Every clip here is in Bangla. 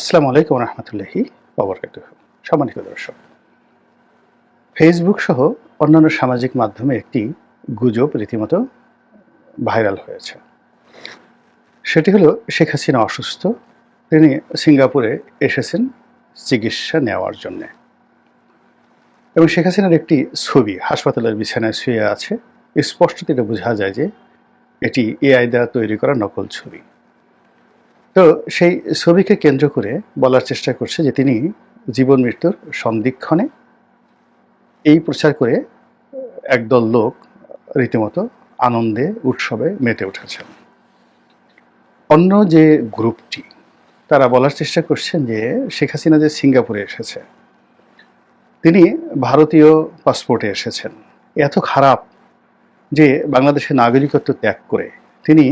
আসসালামু আলাইকুম রহমতুল্লাহি অবরকাত সম্মানিত দর্শক ফেসবুক সহ অন্যান্য সামাজিক মাধ্যমে একটি গুজব রীতিমতো ভাইরাল হয়েছে। সেটি হলো শেখ হাসিনা অসুস্থ, তিনি সিঙ্গাপুরে এসেছেন চিকিৎসা নেওয়ার জন্যে। এবং শেখ হাসিনার একটি ছবি হাসপাতালের বিছানায় শুয়ে আছে স্পষ্ট থেকে বোঝা যায় যে এটি এআই দ্বারা তৈরি করা নকল ছবি। তো সেই ছবিকে কেন্দ্র করে বলার চেষ্টা করছে যে তিনি জীবন মৃত্যুর সন্ধিক্ষণে এই প্রচার করে একদল লোক রীতিমতো আনন্দে, উৎসবে মেতে উঠেছেন। অন্য যে গ্রুপটি, তারা বলার চেষ্টা করছেন যে শেখ হাসিনা যে সিঙ্গাপুরে এসেছে, তিনি ভারতীয় পাসপোর্টে এসেছেন। এত খারাপ যে বাংলাদেশের নাগরিকত্ব ত্যাগ করে তিনি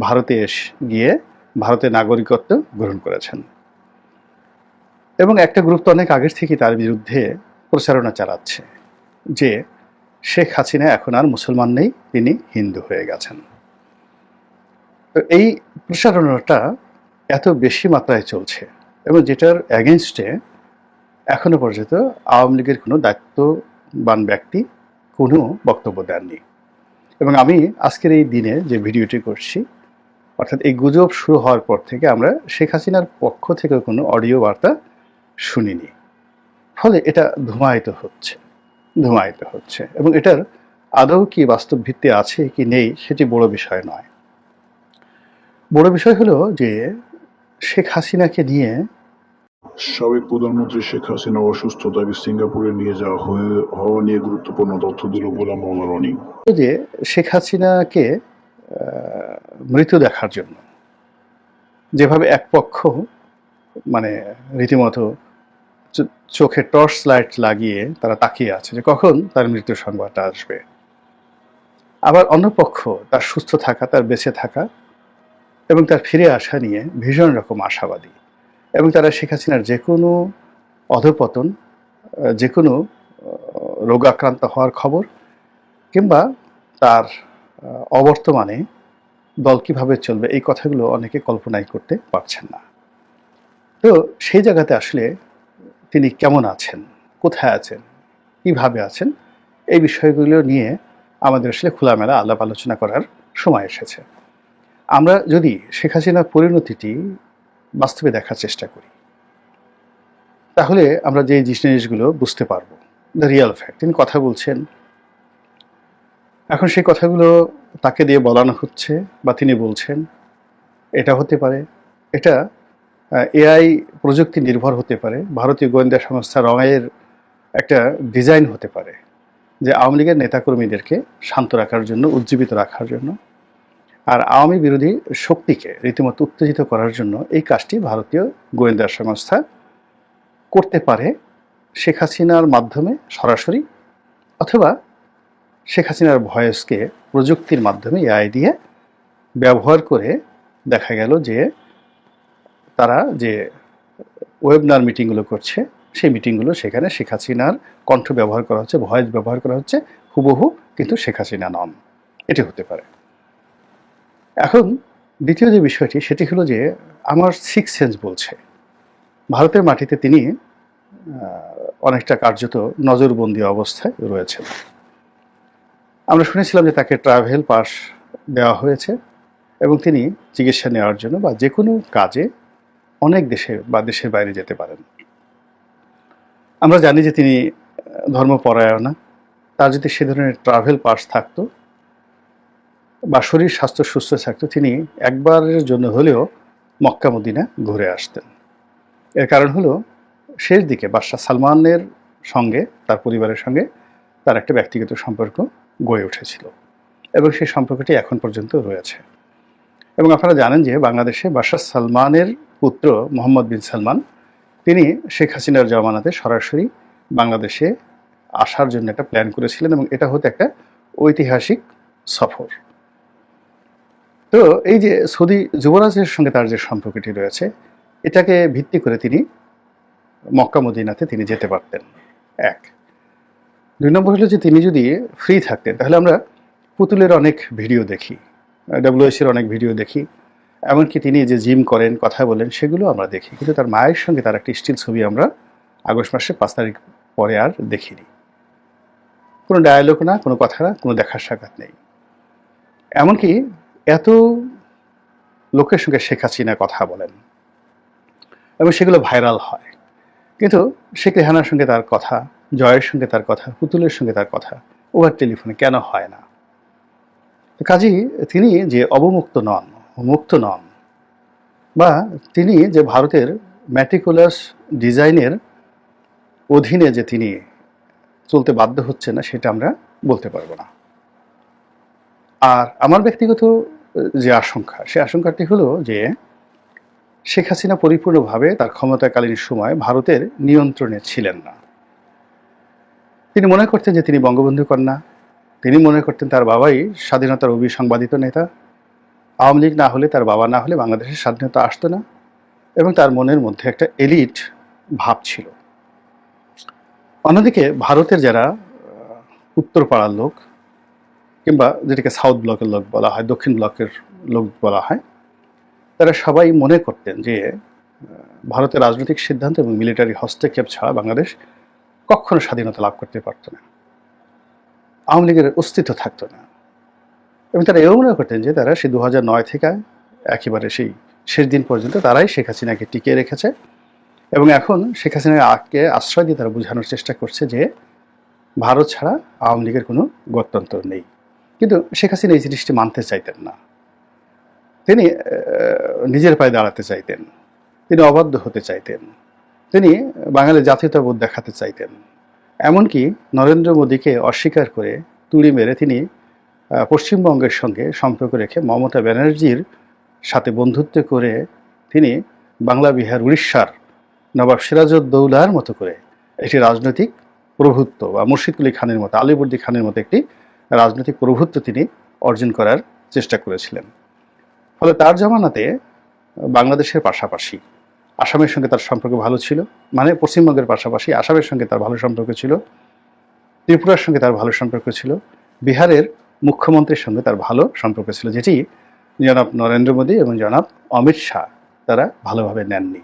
ভারতে এস, গিয়ে ভারতের নাগরিকত্ব গ্রহণ করেছেন। এবং একটা গ্রুপ তো অনেক আগের থেকে তার বিরুদ্ধে প্রচারণা চালাচ্ছে যে শেখ হাসিনা এখন আর মুসলমান নেই, তিনি হিন্দু হয়ে গেছেন। তো এই প্রচারণাটা এত বেশি মাত্রায় চলছে এবং যেটার অ্যাগেনস্টে এখনও পর্যন্ত আওয়ামী লীগের কোনো দায়িত্ববান ব্যক্তি কোনো বক্তব্য দেননি। এবং আমি আজকের এই দিনে যে ভিডিওটি করছি অর্থাৎ এই গুজব শুরু হওয়ার পর থেকে আমরা শেখ হাসিনার পক্ষ থেকে কোনো অডিও বার্তা শুনিনি। ফলে এটা ধুমায়িত হচ্ছে ধুমায়িত হচ্ছে এবং এটার আদৌ কি বাস্তব ভিত্তি আছে কি নেই সেটি বড় বিষয় নয়। বড় বিষয় হলো যে শেখ হাসিনাকে নিয়ে সাবেক প্রধানমন্ত্রী শেখ হাসিনা অসুস্থতাকে সিঙ্গাপুরে নিয়ে যাওয়া হয়ে হওয়া নিয়ে গুরুত্বপূর্ণ তথ্য দিল গোলাম রনি। যে শেখ হাসিনাকে আহ, মৃত দেখার জন্য। যেভাবে এক পক্ষ মানে রীতিমতো চোখে টর্চ লাইট লাগিয়ে তারা তাকিয়ে আছে যে কখন তার মৃত্যুর সংবাদটা আসবে। আবার অন্য পক্ষ তার সুস্থ থাকা তার বেঁচে থাকা এবং তার ফিরে আসা নিয়ে ভীষণ রকম আশাবাদী। এবং তারা শেখ হাসিনার যে কোনো অধপতন যে কোনো রোগাক্রান্ত হওয়ার খবর কিংবা তার অবর্তমানে দল কীভাবে চলবে, এই কথাগুলো অনেকে কল্পনাই করতে পারছেন না। তো সেই জায়গাতে আসলে তিনি কেমন আছেন, কোথায় আছেন, কীভাবে আছেন, এই বিষয়গুলো নিয়ে আমাদের আসলে খোলামেলা আলাপ আলোচনা করার সময় এসেছে। আমরা যদি শেখ হাসিনার পরিণতিটি বাস্তবে দেখার চেষ্টা করি, তাহলে আমরা যে জিনিসগুলো বুঝতে পারব দ্য রিয়াল ফ্যাক্ট তিনি কথা বলছেন এখন সেই কথাগুলো তাকে দিয়ে বলানো হচ্ছে বা তিনি বলছেন, এটা হতে পারে। এটা এআই প্রযুক্তি নির্ভর হতে পারে। ভারতীয় গোয়েন্দা সংস্থা রঙের একটা ডিজাইন হতে পারে যে আওয়ামী লীগের নেতাকর্মীদেরকে শান্ত রাখার জন্য, উজ্জীবিত রাখার জন্য। আর আওয়ামী বিরোধী শক্তিকে রীতিমতো উত্তেজিত করার জন্য এই কাজটি ভারতীয় গোয়েন্দা সংস্থা করতে পারে শেখ হাসিনার মাধ্যমে সরাসরি, অথবা শেখ হাসিনার ভয়েসকে প্রযুক্তির মাধ্যমে এআই দিয়ে ব্যবহার করে দেখা গেল যে তারা যে ওয়েবনার মিটিংগুলো করছে, সেই মিটিংগুলো সেখানে শেখ হাসিনার কণ্ঠ ব্যবহার করা হচ্ছে, ভয়েস ব্যবহার করা হচ্ছে, হুবহু কিন্তু শেখ হাসিনা নন। এটি হতে পারে। এখন দ্বিতীয় যে বিষয়টি, সেটি হলো যে আমার সিক্স সেন্স বলছে, ভারতের মাটিতে তিনি অনেকটা কার্যত নজরবন্দি অবস্থায় রয়েছেন। আমরা শুনেছিলাম যে তাকে ট্রাভেল পাস দেওয়া হয়েছে এবং তিনি চিকিৎসা নেওয়ার জন্য বা যে কোনো কাজে অনেক দেশে বা দেশের বাইরে যেতে পারেন। আমরা জানি যে তিনি ধর্মপরায়ণা। তার যদি সে ধরনের ট্রাভেল পাস থাকতো বা শরীর, স্বাস্থ্য সুস্থ থাকতো, তিনি একবারের জন্য হলেও মক্কা, মদিনা ঘুরে আসতেন। এর কারণ হলো, শেষ দিকে বাদশাহ সালমানের সঙ্গে, তার পরিবারের সঙ্গে তার একটা ব্যক্তিগত সম্পর্ক গড়ে উঠেছিল এবং সেই সম্পর্কটি এখন পর্যন্ত রয়েছে। এবং আপনারা জানেন যে বাংলাদেশে বাদশাহ সালমানের পুত্র মোহাম্মদ বিন সালমান, তিনি শেখ হাসিনার জমানাতে সরাসরি বাংলাদেশে আসার জন্য একটা প্ল্যান করেছিলেন এবং এটা হতো একটা ঐতিহাসিক সফর। তো এই যে সৌদি যুবরাজের সঙ্গে তার যে সম্পর্কটি রয়েছে, এটাকে ভিত্তি করে তিনি মক্কা মদিনাতে তিনি যেতে পারতেন। এক। দুই নম্বর হলো যে তিনি যদি ফ্রি থাকতেন, তাহলে আমরা পুতুলের অনেক ভিডিও দেখি ডাব্লিউএসির অনেক ভিডিও দেখি, এমনকি তিনি যে জিম করেন, কথা বলেন, সেগুলো আমরা দেখি। কিন্তু তার মায়ের সঙ্গে তার একটি স্টিল ছবি আমরা আগস্ট মাসে পাঁচ তারিখ পরে আর দেখিনি। কোনো ডায়ালগ না, কোনো কথা না, কোনো দেখার সাক্ষাৎ নেই। এমনকি এত লোকের সঙ্গে শেখ হাসিনা কথা বলেন, এবং সেগুলো ভাইরাল হয়। কিন্তু শেখ রেহানার সঙ্গে তার কথা, জয়ের সঙ্গে তার কথা, পুতুলের সঙ্গে তার কথা, ওভার টেলিফোনে কেন হয় না? কাজেই তিনি যে অবমুক্ত নন, মুক্ত নন, বা তিনি যে ভারতের ম্যাটিকুলাস ডিজাইনের অধীনে যে তিনি চলতে বাধ্য হচ্ছে না, সেটা আমরা বলতে পারব না। আর আমার ব্যক্তিগত যে আশঙ্কা, সে আশঙ্কাটি হলো যে শেখ হাসিনা পরিপূর্ণভাবে তার ক্ষমতাকালীন সময় ভারতের নিয়ন্ত্রণে ছিলেন না। তিনি মনে করতেন যে তিনি বঙ্গবন্ধু কন্যা। তিনি মনে করতেন তার বাবাই স্বাধীনতার অবিসংবাদিত নেতা। আওয়ামী লীগ না হলে তার বাবা না হলে বাংলাদেশের স্বাধীনতা আসতো না এবং তার মনের মধ্যে একটা এলিট ভাব ছিল। অন্যদিকে ভারতের যারা উত্তর পাড়ার লোক কিংবা যেটাকে সাউথ ব্লকের লোক বলা হয়, দক্ষিণ ব্লকের লোক বলা হয় তারা সবাই মনে করতেন যে ভারতের রাজনৈতিক সিদ্ধান্ত এবং মিলিটারি হস্তক্ষেপ ছাড়া বাংলাদেশ কখনো স্বাধীনতা লাভ করতে পারত না। আওয়ামী লীগের অস্তিত্ব থাকতো না। এবং তারা এও মনে করতেন যে, তারা সেই দু নয় থেকে একেবারে সেই শেষ দিন পর্যন্ত তারাই শেখ হাসিনাকে টিকিয়ে রেখেছে এবং এখন শেখ হাসিনাকে আশ্রয় দিয়ে তারা বোঝানোর চেষ্টা করছে যে, ভারত ছাড়া আওয়ামী লীগের কোনো গত্যন্তর নেই। কিন্তু শেখ হাসিনা এই জিনিসটি মানতে চাইতেন না। তিনি নিজের পায়ে দাঁড়াতে চাইতেন। তিনি অবাধ্য হতে চাইতেন। তিনি বাঙালির জাতীয়তাবোধ দেখাতে চাইতেন। এমনকি নরেন্দ্র মোদীকে অস্বীকার করে তুড়ি মেরে তিনি পশ্চিমবঙ্গের সঙ্গে সম্পর্ক রেখে মমতা ব্যানার্জির সাথে বন্ধুত্ব করে তিনি বাংলা, বিহার, উড়িষ্যার নবাব সিরাজউদ্দৌলার মতো করে একটি রাজনৈতিক প্রভুত্ব বা মুর্শিদকুলি খানের মতো আলিবর্দী খানের মতো একটি রাজনৈতিক প্রভুত্ব তিনি অর্জন করার চেষ্টা করেছিলেন। ফলে তার জমানাতে বাংলাদেশের পাশাপাশি আসামের সঙ্গে তার সম্পর্ক ভালো ছিল মানে পশ্চিমবঙ্গের পাশাপাশি আসামের সঙ্গে তার ভালো সম্পর্ক ছিল, ত্রিপুরার সঙ্গে তার ভালো সম্পর্ক ছিল, বিহারের মুখ্যমন্ত্রীর সঙ্গে তার ভালো সম্পর্ক ছিল, যেটি জনাব নরেন্দ্র মোদী এবং জনাব অমিত শাহ তারা ভালোভাবে নেননি।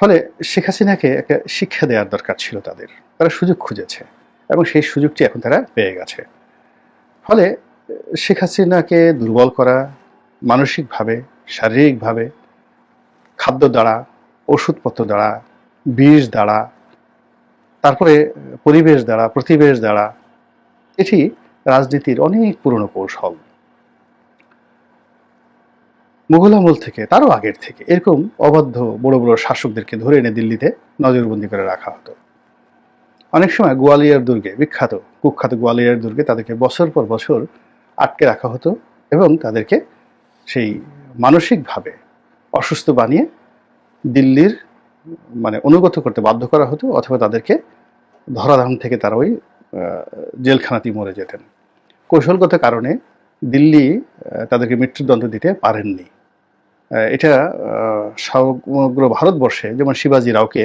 ফলে শেখ হাসিনাকে একটা শিক্ষা দেওয়ার দরকার ছিল তাদের, তারা সুযোগ খুঁজেছে এবং সেই সুযোগটি এখন তারা পেয়ে গেছে। ফলে শেখ হাসিনাকে দুর্বল করা মানসিকভাবে, শারীরিকভাবে, খাদ্য দ্বারা, ওষুধপত্র দ্বারা বীজ দ্বারা, তারপরে পরিবেশ দ্বারা, প্রতিবেশ দ্বারা, এটি রাজনীতির অনেক পুরনো কৌশল। মুঘল আমল থেকে, তারও আগের থেকে, এরকম অবাধ্য বড় বড় শাসকদেরকে ধরে এনে দিল্লিতে নজরবন্দি করে রাখা হতো। অনেক সময় গোয়ালিয়র দুর্গে, বিখ্যাত, কুখ্যাত গোয়ালিয়র দুর্গে তাদেরকে বছর পর বছর আটকে রাখা হতো এবং তাদেরকে সেই মানসিকভাবে অসুস্থ বানিয়ে দিল্লির মানে অনুগত করতে বাধ্য করা হতো অথবা তাদেরকে ধরাধাম থেকে তারা ওই জেলখানাতেই মরে যেতেন। কৌশলগত কারণে দিল্লি তাদেরকে মৃত্যুদণ্ড দিতে পারেননি। এটা সমগ্র ভারতবর্ষে যেমন শিবাজি রাওকে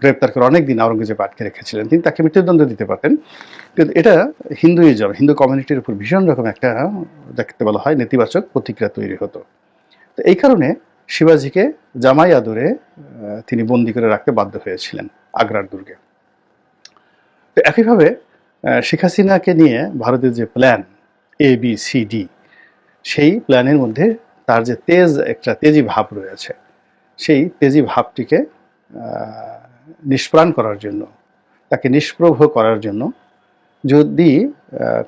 গ্রেপ্তার করে অনেক দিন আওরঙ্গজেব আটকে রেখেছিলেন। তিনি তাকে মৃত্যুদণ্ড দিতে পারতেন। কিন্তু এটা হিন্দুইজম হিন্দু কমিউনিটির উপর ভীষণ রকম একটা দেখতে বলা হয় নেতিবাচক প্রতিক্রিয়া তৈরি হতো। তো এই কারণে শিবাজিকে জামাই আদরে তিনি বন্দি করে রাখতে বাধ্য হয়েছিলেন আগ্রার দুর্গে। তো একইভাবে শেখ হাসিনাকে নিয়ে ভারতের যে plan A B C D সেই প্ল্যানের মধ্যে তার যে তেজ, একটা তেজি ভাব রয়েছে। সেই তেজি ভাবটিকে নিষ্প্রাণ করার জন্য, তাকে নিষ্প্রভ করার জন্য যদি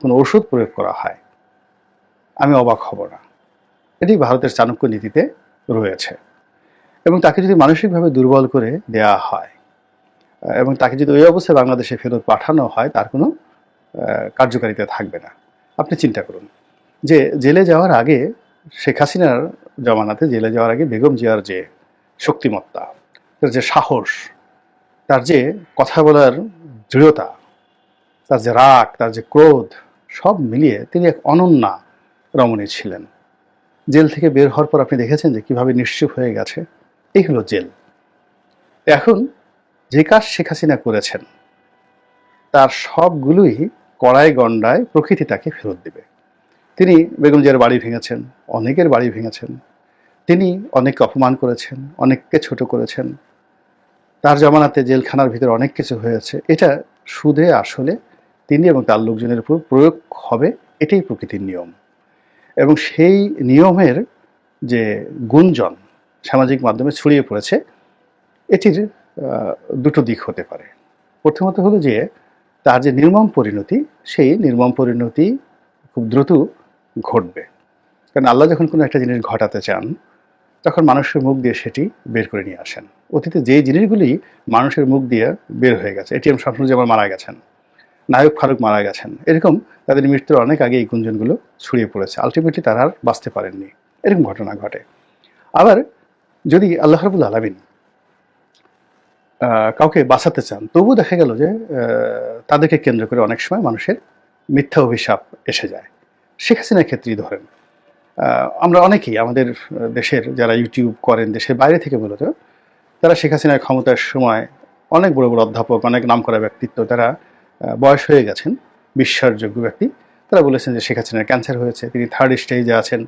কোনো ওষুধ প্রয়োগ করা হয়, আমি অবাক হব না। এটি ভারতের চাণক্য নীতিতে রয়েছে। এবং তাকে যদি মানসিকভাবে দুর্বল করে দেয়া হয় এবং তাকে যদি ওই অবস্থায় বাংলাদেশে ফেরত পাঠানো হয়, তার কোনো কার্যকারিতা থাকবে না। আপনি চিন্তা করুন যে জেলে যাওয়ার আগে শেখ হাসিনার জমানাতে জেলে যাওয়ার আগে বেগম জিয়ার যে শক্তিমত্তা তার যে সাহস, তার যে কথা বলার দৃঢ়তা, তার যে রাগ, তার যে ক্রোধ, সব মিলিয়ে তিনি এক অনন্যা রমণী ছিলেন। জেল থেকে বের হওয়ার পর আপনি দেখেছেন যে কীভাবে নিশ্চুপ হয়ে গেছে? এই হলো জেল। এখন যে কাজ শেখ হাসিনা করেছেন, তার সবগুলোই কড়াই গন্ডায় প্রকৃতি তাকে ফেরত দেবে। তিনি বেগম জিয়ার বাড়ি ভেঙেছেন, অনেকের বাড়ি ভেঙেছেন তিনি অনেককে অপমান করেছেন, অনেককে ছোট করেছেন। তার জমানাতে জেলখানার ভিতরে অনেক কিছু হয়েছে। এটা সুদে, আসলে তিনি এবং তার লোকজনের উপর প্রয়োগ হবে, এটাই প্রকৃতির নিয়ম। এবং সেই নিয়মের যে গুঞ্জন সামাজিক মাধ্যমে ছড়িয়ে পড়েছে, এটির দুটো দিক হতে পারে। প্রথমত হলো যে, তার যে নির্মম পরিণতি, সেই নির্মম পরিণতি খুব দ্রুত ঘটবে। কারণ আল্লাহ যখন কোনো একটা জিনিস ঘটাতে চান তখন মানুষের মুখ দিয়ে সেটি বের করে নিয়ে আসেন। অতীতে যে জিনিসগুলি মানুষের মুখ দিয়ে বের হয়ে গেছে এটিএম শামসুজ্জামান মারা গেছেন, নায়ক ফারুক মারা গেছেন, এরকম তাদের মৃত্যুর অনেক আগে এই গুঞ্জনগুলো ছড়িয়ে পড়েছে। আলটিমেটলি তারা আর বাঁচতে পারেননি। এরকম ঘটনা ঘটে। আবার যদি আল্লাহ রাবুল আলমিন কাউকে বাঁচাতে চান তবু দেখা গেল যে তাদেরকে কেন্দ্র করে অনেক সময় মানুষের মিথ্যা অভিশাপ এসে যায়। শেখ হাসিনার ক্ষেত্রেই ধরেন আমরা অনেকেই আমাদের দেশের যারা ইউটিউব করেন, দেশের বাইরে থেকে মূলত, তারা শেখ হাসিনার ক্ষমতার সময় অনেক বড় বড় অধ্যাপক, অনেক নামকরা ব্যক্তিত্ব, তারা বয়স হয়ে গেছেন, বিশ্বাসযোগ্য ব্যক্তি। তারা বলেছেন যে শেখ হাসিনার ক্যান্সার হয়েছে, তিনি থার্ড স্টেজে আছেন,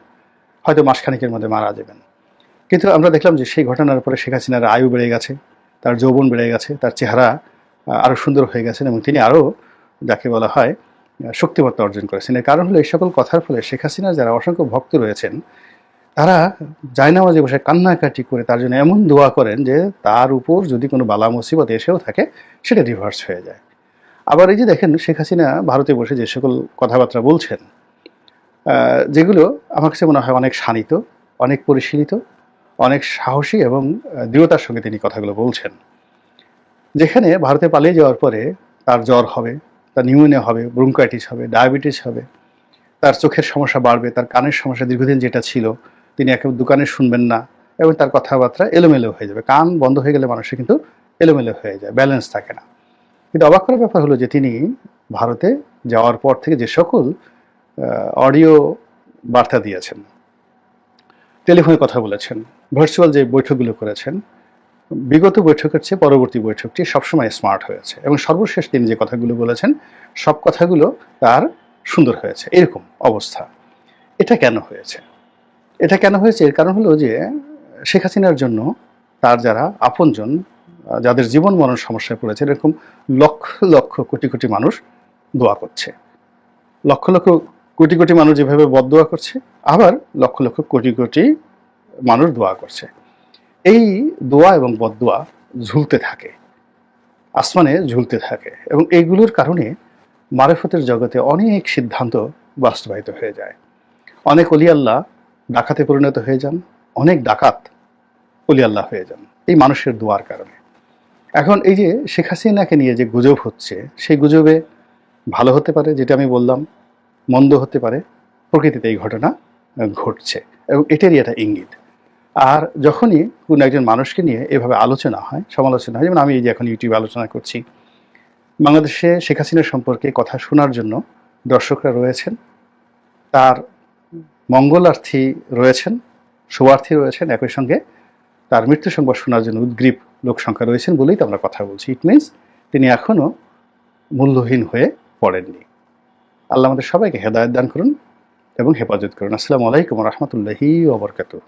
হয়তো মাসখানেকের মধ্যে মারা যাবেন। কিন্তু আমরা দেখলাম যে সেই ঘটনার পরে শেখ হাসিনার আয়ু বেড়ে গেছে, তার যৌবন বেড়ে গেছে, তার চেহারা আরও সুন্দর হয়ে গেছেন এবং তিনি আরও যাকে বলা হয় শক্তিমত্তা অর্জন করেছেন। এর কারণ হলো এই সকল কথার ফলে শেখ হাসিনার যারা অসংখ্য ভক্ত রয়েছেন, তারা জায়নামাজে বসে কান্নাকাটি করে তার জন্য এমন দোয়া করেন যে তার উপর যদি কোনো বালা মুসিবত এসেও থাকে, সেটা রিভার্স হয়ে যায়। আবার এই যে দেখেন, শেখ হাসিনা ভারতে বসে যে সকল কথাবার্তা বলছেন যেগুলো আমার কাছে মনে হয় অনেক শানিত, অনেক পরিশীলিত, অনেক সাহসী এবং দৃঢ়তার সঙ্গে তিনি কথাগুলো বলছেন। যেখানে ভারতে পালিয়ে যাওয়ার পরে তার জ্বর হবে তার নিউমোনিয়া হবে ব্রুঙ্কাইটিস হবে ডায়াবেটিস হবে, তার চোখের সমস্যা বাড়বে, তার কানের সমস্যা দীর্ঘদিন যেটা ছিল, তিনি একেবারে দোকানে শুনবেন না এবং তার কথাবার্তা এলোমেলো হয়ে যাবে। কান বন্ধ হয়ে গেলে মানুষের কিন্তু এলোমেলো হয়ে যায় ব্যালেন্স থাকে না। কিন্তু অবাক করার ব্যাপার হলো যে তিনি ভারতে যাওয়ার পর থেকে যে সকল অডিও বার্তা দিয়েছেন, টেলিফোনে কথা বলেছেন ভার্চুয়াল যে বৈঠকগুলো করেছেন বিগত বৈঠকের চেয়ে পরবর্তী বৈঠকটি সবসময় স্মার্ট হয়েছে এবং সর্বশেষ তিনি যে কথাগুলো বলেছেন, সব কথাগুলো তার সুন্দর হয়েছে। এরকম অবস্থা। এটা কেন হয়েছে? এটা কেন হয়েছে? এর কারণ হলো যে শেখ হাসিনার জন্য তার যারা আপনজন, যাদের জীবন মরণ সমস্যায় পড়েছে, এরকম লক্ষ লক্ষ কোটি কোটি মানুষ দোয়া করছে। লক্ষ লক্ষ কোটি কোটি মানুষ যেভাবে বদদোয়া করছে, আবার লক্ষ লক্ষ কোটি কোটি মানুষ দোয়া করছে। এই দোয়া এবং বদদোয়া ঝুলতে থাকে। আসমানে ঝুলতে থাকে এবং এইগুলোর কারণে মারেফতের জগতে অনেক সিদ্ধান্ত বাস্তবায়িত হয়ে যায়। অনেক আল্লাহ ডাকাতে পরিণত হয়ে যান, অনেক ডাকাত অলি আল্লাহ হয়ে যান, এই মানুষের দোয়ার কারণে। এখন এই যে শেখ হাসিনাকে নিয়ে যে গুজব হচ্ছে, সেই গুজবে ভালো হতে পারে যেটা আমি বললাম, মন্দ হতে পারে, প্রকৃতিতে এই ঘটনা ঘটছে এবং এটারই একটা ইঙ্গিত। আর যখনই কোনো একজন মানুষকে নিয়ে এভাবে আলোচনা হয়, সমালোচনা হয়, যেমন আমি এই যে এখন ইউটিউবে আলোচনা করছি, বাংলাদেশে শেখ হাসিনা সম্পর্কে কথা শোনার জন্য দর্শকরা রয়েছেন, তার মঙ্গলার্থী রয়েছেন শুভার্থী রয়েছেন, একই সঙ্গে তার মৃত্যু সংবাদ শোনার জন্য উদ্গ্রীব লোক সংখ্যা রয়েছেন বলেই তো আমরা কথা বলছি। ইট মিনস তিনি এখনও মূল্যহীন হয়ে পড়েননি। আল্লাহ আমাদের সবাইকে হেদায়ত দান করুন এবং হেফাজত করুন। আসসালামু আলাইকুম রহমতুল্লাহি ওবরকাতুহ